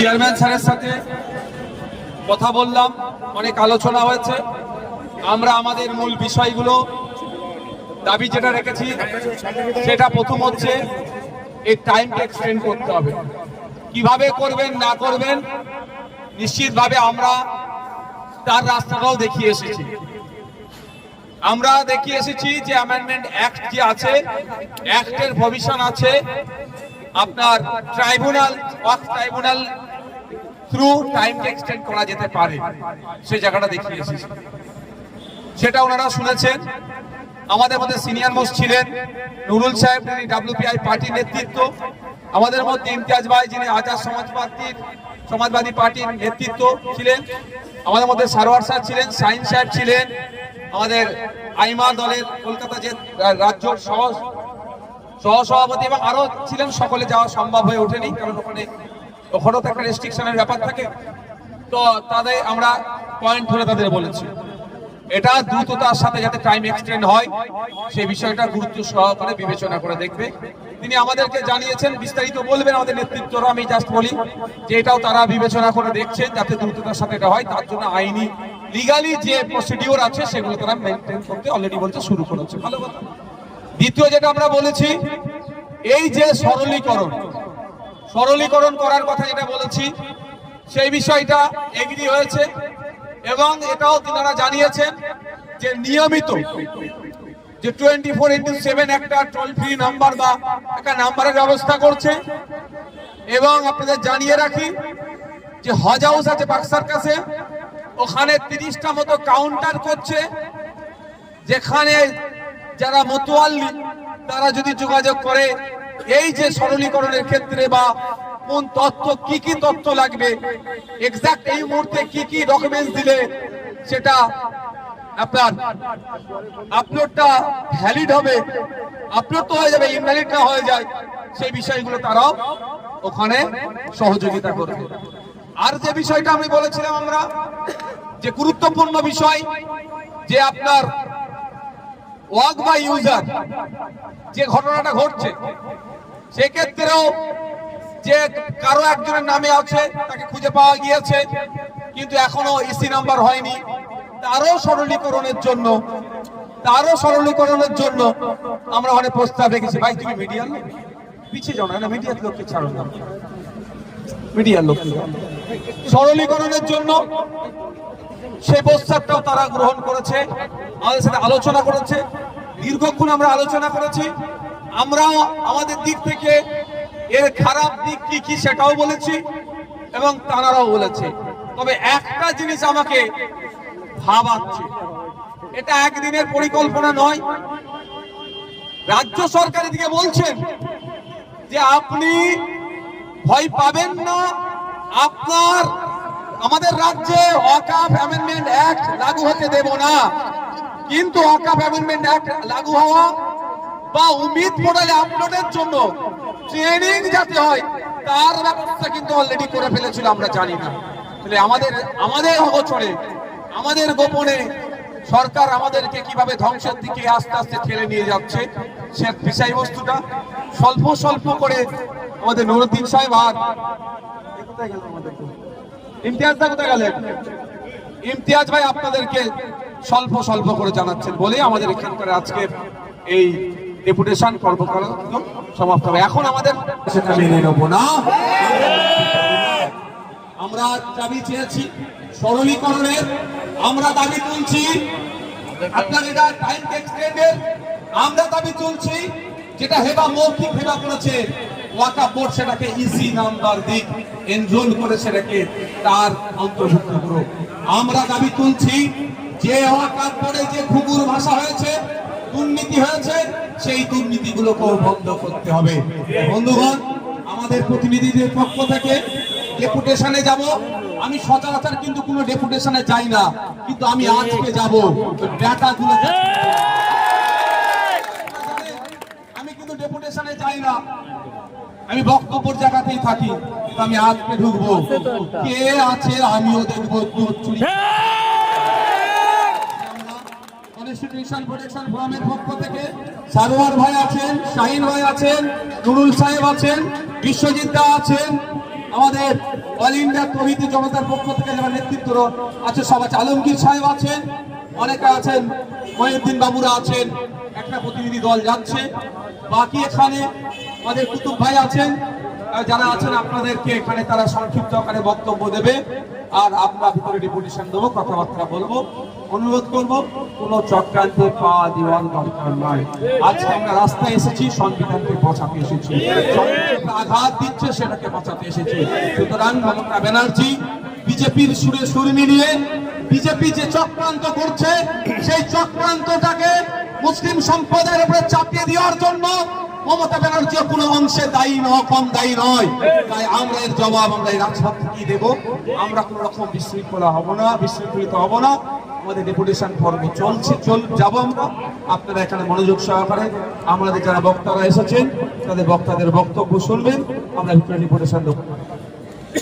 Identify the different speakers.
Speaker 1: Chairman স্যারের সাথে কথা বললাম, অনেক আলোচনা হয়েছে। আমরা আমাদের মূল বিষয়গুলো, দাবি যেটা রেখেছি, সেটা প্রথম হচ্ছে এই টাইমটা এক্সটেন্ড করতে হবে। কীভাবে করবেন, না করবেন, নিশ্চিতভাবে আমরা তার রাস্তাটাও দেখিয়ে এসেছি। আমরা দেখিয়ে এসেছি যে অ্যামেন্ডমেন্ট অ্যাক্ট যে আছে অ্যাক্টের প্রভিশন আছে। আপনার ট্রাইব্যুনাল ওয়ার্ক ট্রাইব্যুনাল থ্রু টাইমকে এক্সটেন্ড করা যেতে পারে। সেই জায়গাটা দেখিয়ে এসেছি। সেটা ওনারা শুনেছেন। আমাদের মধ্যে সিনিয়র মোস্ট ছিলেন। নুরুল সাহেব যিনি ডাব্লিউপিআই পার্টির নেতৃত্ব। আমাদের মধ্যে ইমতিয়াজ ভাই, যিনি আজাদ সমাজ পার্টির সমাজবাদী পার্টির নেতৃত্ব ছিলেন। আমাদের মধ্যে সারোয়ার স্যার ছিলেন সাইন সাহেব ছিলেন। আমাদের আইমা দলের কলকাতা যে রাজ্য সহ, সহসভাপতি এবং আরও ছিলেন, সকলে যাওয়া সম্ভব হয়ে ওঠেনি। কারণ ওখানে তো একটা রেস্ট্রিকশনের ব্যাপার থাকে, তো তাদের আমরা পয়েন্ট ধরে তাদের বলেছি। এটা দ্রুততার সাথে যাতে টাইম এক্সটেন্ড হয়, সেই বিষয়টা গুরুত্ব সহকারে বিবেচনা করে দেখবে। তিনি আমাদেরকে জানিয়েছেন, বিস্তারিত বলবেন আমাদের নেতৃত্বরা, আমি জাস্ট বলি যে এটাও তারা বিবেচনা করে দেখছেন যাতে দ্রুততার সাথে এটা হয়। তার জন্য আইনি লিগালি যে প্রসিডিওর আছে, সেগুলো তারা মেনটেন করতে অলরেডি বলতে শুরু করেছে। ভালো কথা। দ্বিতীয় যেটা আমরা বলেছি, এই যে সরলীকরণ সরলীকরণ করার কথা যেটা বলেছি, সেই বিষয়টা এগ্রি হয়েছে এবং এটাও তিনারা জানিয়েছেন যে নিয়মিত যে টোয়েন্টি ফোর ইন্টু সেভেন একটা টোল ফ্রি নাম্বার বা একটা নাম্বারের ব্যবস্থা করছে। এবং আপনাদের জানিয়ে রাখি যে হজ হাউস আছে বাক্সার কাছে ওখানে তিরিশটা মতো কাউন্টার করছে, যেখানে যারা মতোয়াল্লি, তারা যদি যোগাযোগ করে এই যে সরলীকরণের ক্ষেত্রে বা কোন তথ্য কি কি তথ্য লাগবে? এক্সাক্ট এই মুহূর্তে কি কি ডকুমেন্টস দিলে সেটা আপনার আপলোডটা ভ্যালিড হবে আপলোড তো হয়ে যাবে ইনভ্যালিড না হয়ে যায়। সেই বিষয়গুলো তারাও ওখানে সহযোগিতা করবে। আর যে বিষয়টা আমি বলেছিলাম আমরা, যে গুরুত্বপূর্ণ বিষয়, যে আপনার ওয়াক বা ইউজার যে ঘটনাটা ঘটছে সেক্ষেত্রেও যে কারও একজনের নামে আছে, তাকে খুঁজে পাওয়া গিয়েছে, কিন্তু এখনও ইসি নাম্বার হয়নি। তারও সরলীকরণের জন্য, তারও সরলীকরণের জন্য আমরা অনেক প্রস্তাব রেখেছি। ভাই, তুমি মিডিয়ার লোক? পিছিয়ে যাও না মিডিয়ার লোককে ছাড়ো না। মিডিয়ার লোক সরলীকরণের জন্য সেই প্রস্তাবটাও তারা গ্রহণ করেছে, আমাদের সাথে আলোচনা করেছে। দীর্ঘক্ষণ আমরা আলোচনা করেছি। আমরাও আমাদের দিক থেকে এর খারাপ দিক কি কি সেটাও বলেছি এবং তারাও বলেছে। তবে একটা জিনিস আমাকে ভাবাচ্ছে, এটা একদিনের পরিকল্পনা নয়। রাজ্য সরকার এদিকে বলছেন যে আপনি ভয় পাবেন না, আপনার আমাদের রাজ্যে অকাপ অ্যামেন্ডমেন্ট অ্যাক্ট লাগু হতে দেব না। কিন্তু অকাপ অ্যামেন্ডমেন্ট অ্যাক্ট লাগু হওয়া বা উমিদ পোর্টালে আপলোডের জন্য ট্রেনিং যাতে হয়, তার ব্যবস্থা কিন্তু অলরেডি করে ফেলেছিল, আমরা জানি না। তাহলে আমাদের আমাদের অগোচরে, আমাদের গোপনে সরকার আমাদেরকে কীভাবে ধ্বংসের দিকে আস্তে আস্তে ঠেলে নিয়ে যাচ্ছে, সে বিষয়বস্তুটা স্বল্প স্বল্প করে আমাদের নুরুদ্দিন সাহেব আর এ কোথায় গেলেন? ইমতিয়াজ ভাই আপনাদেরকে স্বল্প স্বল্প করে জানাচ্ছেন বলে আমাদের এখানকার আজকে এই ডেপুটেশন কর্মকাণ্ড সমাপ্ত হবে। এখন আমাদের সেটা মেনে নেব না। আমরা দাবি চেয়েছি সরলীকরণের। আমরা দাবি তুলছি। আমরা দাবি তুলছি যেটা হেবা মৌখিক হেবা করেছে। ওয়াকা বোর্ড সেটাকে ইসি নাম্বার দিক। এনরোল করে সেটাকে তার অন্তর্ভুক্ত করুক আমরা দাবি তুলছি যে ওয়াকা বোর্ডে যে ঘুঘুর ভাষা হয়েছে দুর্নীতি হয়েছে, সেই দুর্নীতিগুলোকেও বন্ধ করতে হবে। বন্ধুগণ, আমাদের প্রতিনিধিদের পক্ষ থেকে ডেপুটেশনে যাব। আমি সচরাচর কিন্তু কোনো ডেপুটেশনে যাই না, কিন্তু আমি আজকে যাব। ডাটাগুলো আমি কিন্তু ডেপুটেশনে যাই না। আমি বক্তব্যের জায়গাতেই থাকি আমি আজকে ঢুকবো। কে আছে আমিও দেখব চুরি। কনস্টিটিউশন প্রোটেকশন ফোরামের পক্ষ থেকে সারোয়ার ভাই আছেন, শাহিন ভাই আছেন, নুরুল সাহেব আছেন, বিশ্বজিৎ দা আছেন, আমাদের অল ইন্ডিয়া তহিদি জনতার পক্ষ থেকে যারা নেতৃত্ব আছে, সব আছে। আলমগীর সাহেব আছেন, অনেকে আছেন, মহিউদ্দিন বাবুরা আছেন, একটা প্রতিনিধি দল যাচ্ছে। বাকি এখানে আমাদের কুতুব ভাই আছেন যারা আছেন আপনাদেরকে এখানে তারা সংক্ষিপ্ত আকারে বক্তব্য দেবে। আর আমরা ভিতরে ডেপুটেশন দেবো, কথাবার্তা বলব। অনুরোধ করব, কোনো চক্রান্তে পা দেওয়ার দরকার নয় আজকে আমরা রাস্তায় এসেছি, সংবিধানকে বাঁচাতে এসেছি। আঘাত দিচ্ছে, সেটাকে বাঁচাতে এসেছি। সুতরাং মমতা ব্যানার্জি, বিজেপির সুরে সুর মিলিয়ে বিজেপি যে চক্রান্ত করছে, সেই চক্রান্তটাকে মুসলিম সম্প্রদায়ের উপরে চাপিয়ে দেওয়ার জন্য মমতা ব্যানার্জি কোনো অংশে দায়ী নয়, কম দায়ী নয়। তাই আমরা এর জবাব, আমরা এই রাজপথ থেকেই দেবো। আমরা কোনো রকম বিশৃঙ্খলা হব না, বিশৃঙ্খলিত হব না। আমাদের ডেপুটেশন পর্ব চলছে, চল, যাব আমরা। আপনারা এখানে মনোযোগ সহকারে আমাদের যারা বক্তারা এসেছেন, তাদের বক্তাদের বক্তব্য শুনবেন। আমরা ডেপুটেশন দেবো।